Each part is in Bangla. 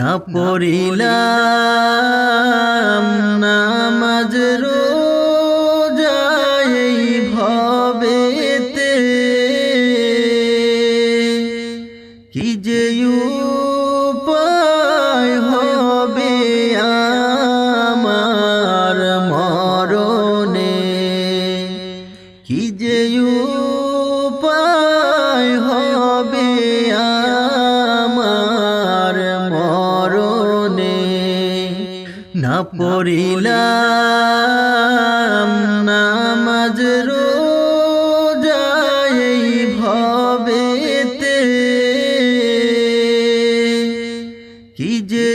না পড়িলাম নামাজ রোজাই পড়িলাম নামাজ রোজাই ভবেতে। কি যে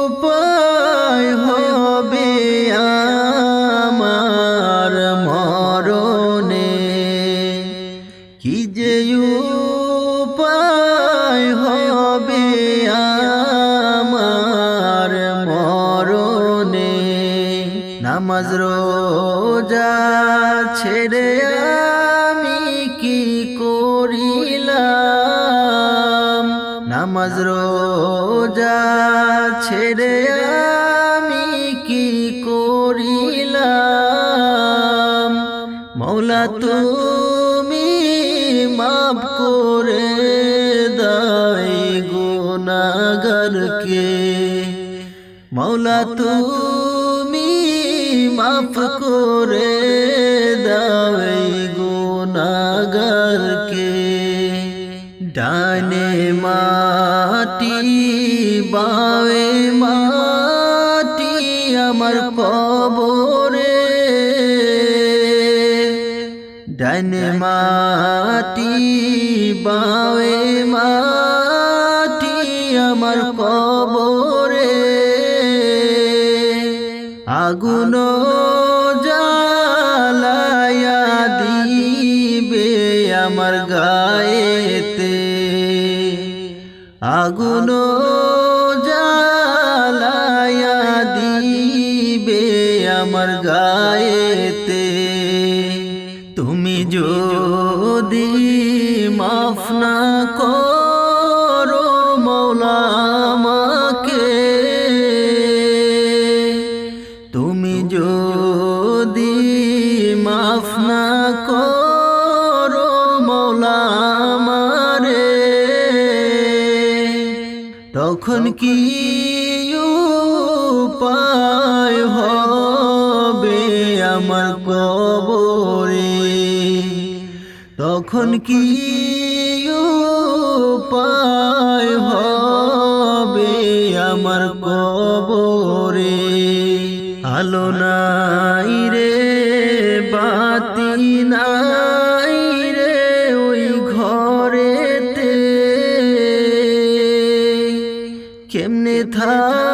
উপায় হবে আমার মরণে? কি যে নামাজ রোজা ছেড়ে আমি কি করিলাম? নামাজ রোজা ছেড়ে আমি কি করিলাম? মৌলা তুমি মাফ করে দাই গুনাগারকে মৌলা তুমি মাফ করে দাই গুনাগারকে ডানে মাটি, বায়ে মাটি আমার কবরে। ডানে মাটি, বায়ে মাটি আমার কবরে। আগুন আমার গায়েতে। তুমি যদি মাফ না করো মৌলা আমাকে, তুমি যদি মাফ না করো মৌলা আমারে, তখন কি পায় হবে আমার কবরে। তখন কি পায় হবে আমার কবরে? আলো নাই রে, বাতি নাই রে ওই ঘরেতে। কেমনে থাকব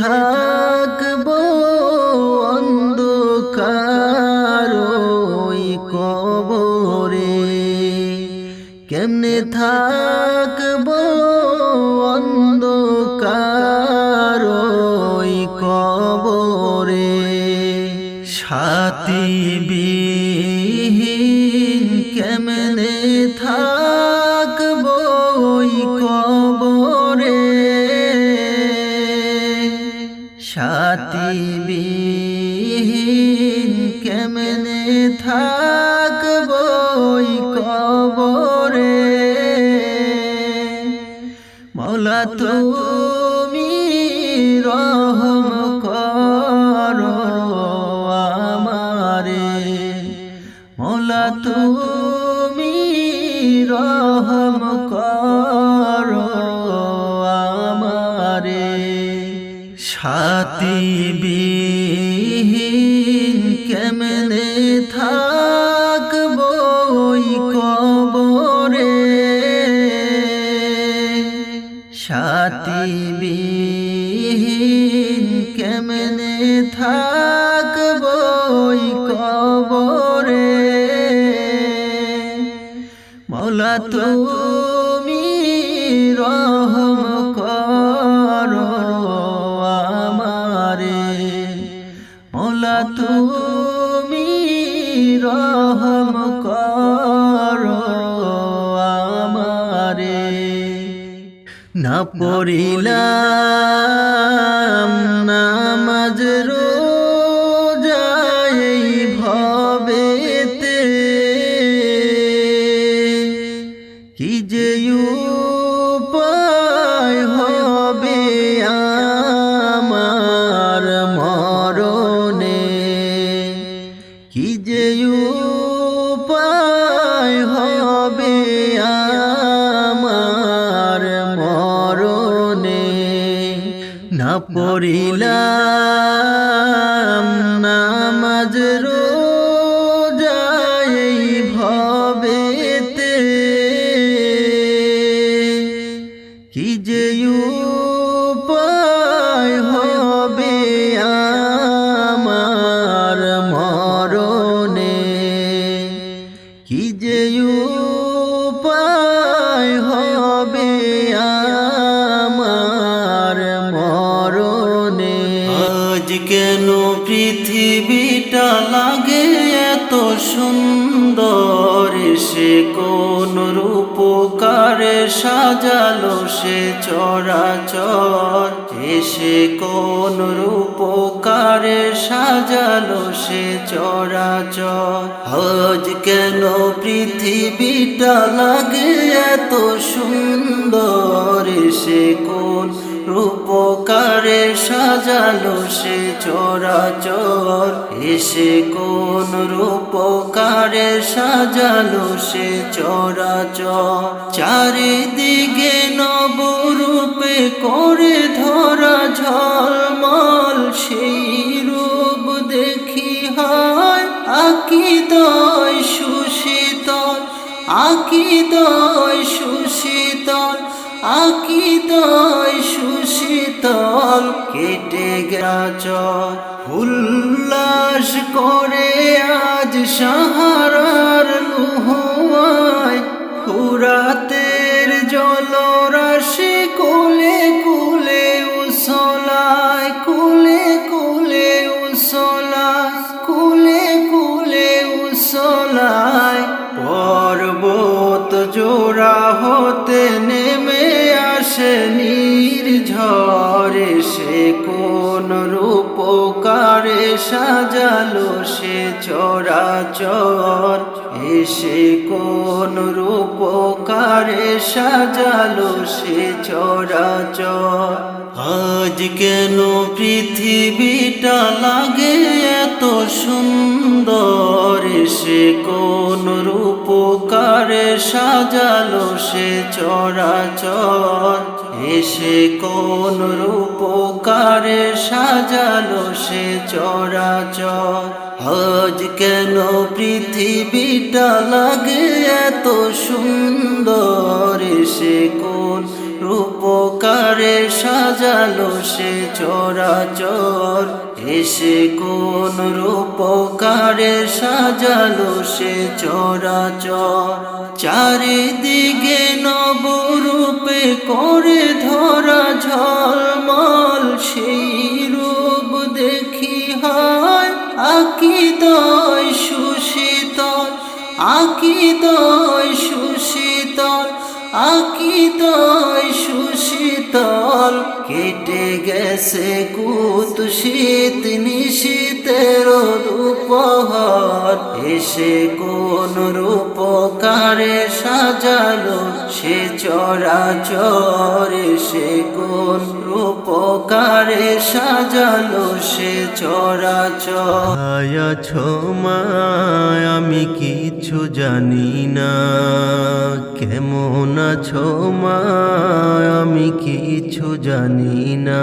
কেমনে মৌলা তুমি রহম করো আমারে। সাথী বিহীন কেমনে থাকব কবরে? সাথী বিহীন কেমনে থাকব ওই কবরে। মৌলা তুমি রহম করো আমারে। মৌলা তুমি রহম করো আমারে। না পড়িলাম পড়িলাম নামাজ রোজাই চরাচর এসে কোন রূপকারে সাজালো সে চরাচর। হজ কেন পৃথিবীটা লাগে এত সুন্দর? সে কোন রূপকারে সাজালো সে চরাচর। এসে কোন রূপকারে সাজালো সে চরাচর। চারিদিকে নবরূপে করে ধরা ঝলমল, সেই রূপ দেখি হয় আকিদয় সুশীতল আকিদয় সুশীতল আকিদয় সুশীতল কেটে গেছ উল্লাস করে আজ সাহারার লুহায় ফুরাতের জলরাশি চরাচর এসে কোন রূপকারে সাজালো সে চরাচর। আজ কেন পৃথিবীটা লাগে এত সুন্দর? সে কোন রূপকারে সাজালো সে চরাচর। এসে কোন রূপকারে সাজালো সে চরাচর? হজ কেন পৃথিবীটা লাগে এত সুন্দর? সে কোন রূপকারে সাজালো সে চরাচর। এসে কোন রূপকারে সাজালো সে চরাচর। চারিদিকে নবরূপে করে ধরা ঝলমল, সেই রূপ দেখি হয় আকিদয় সুশীতল আকিদয় সুশীতল। আকিদয় সুশীতল, কেটে গেছে কুত শীত, নিশীতের দুপহর। এসে কোন রূপকারে সাজালো সে চরাচর। এসে কোন রূপকারে সাজালো সে চরাচর। আয়া ছোমায় আমি কিছু জানি না। আছো মা আমি কিছু জানি না।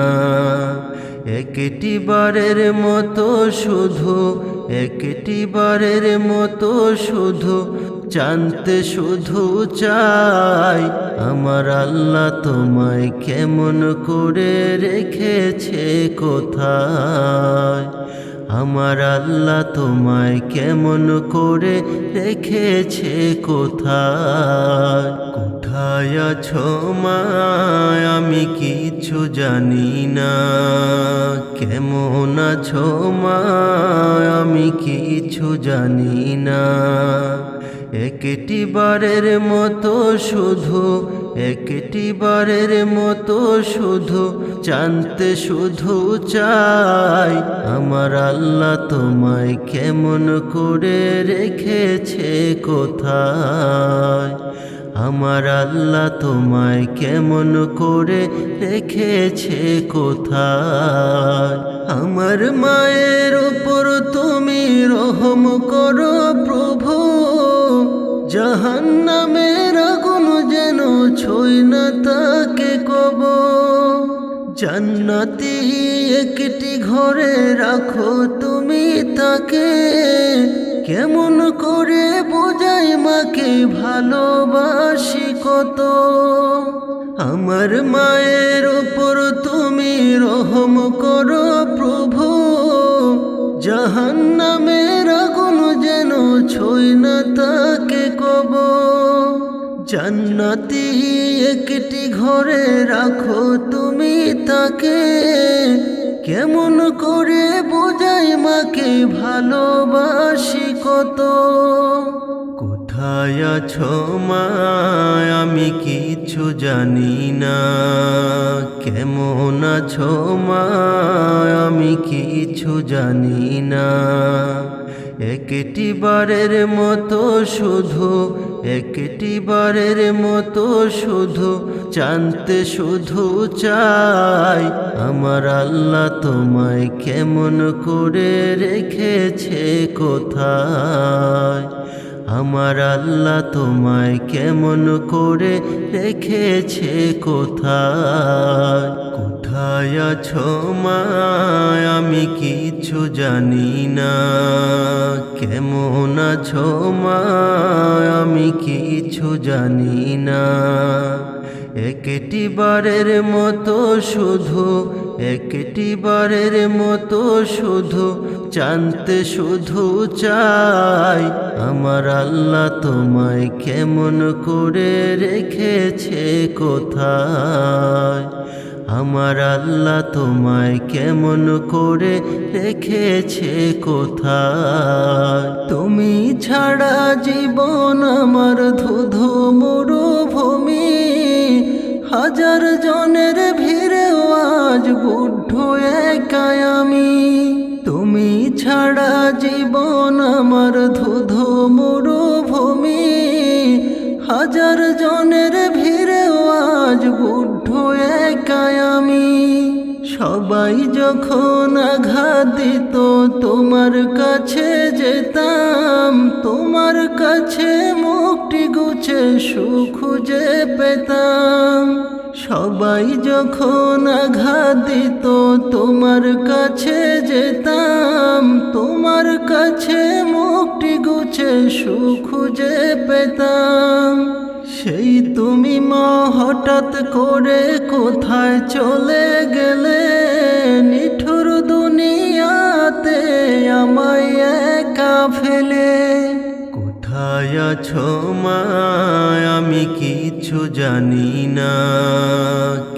একটি বারের মতো শুধু, একটি বারের মতো শুধু, জানতে শুধু চাই, আমার আল্লাহ তোমায় কেমন করে রেখেছে কোথায়? আমার আল্লাহ তোমায় কেমন করে রেখেছে কোথায়? কোথায় আছো মায় আমি কিছু জানি না। কেমন আছো মায় আমি কিছু জানি না। একটি বারের মতো শুধু, একটি বারের মতো শুধু, জানতে শুধু চাই, আমার আল্লাহ তোমায় কেমন করে রেখেছে কোথায়? আমার আল্লাহ তোমায় কেমন করে রেখেছে কোথায়? আমার মায়ের ওপর তুমি রহম করো প্রভু। জাহান্নামের আগুন যেন ছই না তাকে কব। জান্নাতি একটি ঘরে রাখো তুমি তাকে। কেমন করে বোঝাই মাকে ভালোবাসি কত? আমার মায়ের ওপর তুমি রহম করো প্রভু। জাহান্নামের আগুন যেন ছই না তাকে কব। জান্নাতি একটি ঘরে রাখো তুমি তাকে। কেমন করে বোঝাই মাকে ভালোবাসি কত। কোথায় আছো মা? আমি কিছু জানি না। কেমন আছো মা? আমি কিছু জানি না। একটি বারের মতো শুধু একটি বারের মতো শুধু জানতে শুধু চাই, আমার আল্লাহ তোমায় কেমন করে রেখেছে কোথায়? আমার আল্লাহ তোমায় কেমন করে রেখেছে কোথায়? কোথায় আছো মায়? আমি কিছু জানি না। কেমন আছো মা? আমি কিছু জানি না। একটি বারের মতো শুধু একটি বারের মতো শুধু জানতে শুধু চাই। আমার আল্লাহ তোমায় কেমন করে রেখেছে কোথায়? আমার আল্লাহ তোমায় কেমন করে রেখেছে কোথায়? তুমি ছাড়া জীবন আমার ধুধু মরুভূমি। হাজার জনের ভিড়েও আজ বুদ্ধ একাই আমি। তুমি ছাড়া জীবন আমার ধুধু মরুভূমি। হাজার জনের ভিড়েও আজ বুদ্ধ একাই আমি সবাই যখন আঘাত দিত, তোমার কাছে যেতাম, তোমার কাছে মুক্তি গুছে, সুখ খুঁজে পেতাম। সবাই যখন আঘাত দিত, তোমার কাছে যেতাম, তোমার কাছে মুক্তি গুছে, সুখ খুঁজে পেতাম। সেই তুমি মা, হঠাৎ করে কোথায় চলে গেলে? নিঠুর দুনিয়াতে আমায় একা ফেলে। কোথায় আছো মায় আমি কিছু জানি না।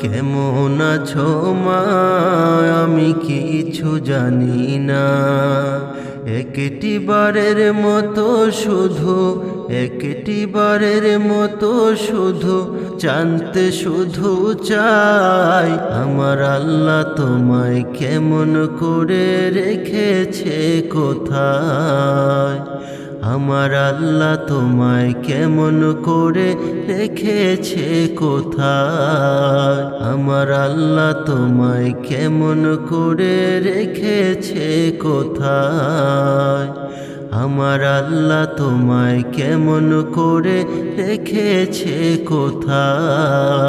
কেমন আছো মায় আমি কিছু জানি না। একটি বারের মতো শুধু একটি বারের মতো শুধু জানতে শুধু চাই, আমার আল্লাহ তোমায় কেমন করে রেখেছে কোথায়? আমার আল্লাহ তোমায় কেমন করে রেখেছে কোথায়? আমার আল্লাহ তোমায় কেমন করে রেখেছে কোথায়? আমার আল্লাহ তোমায় কেমন করে রেখেছে কোথায়?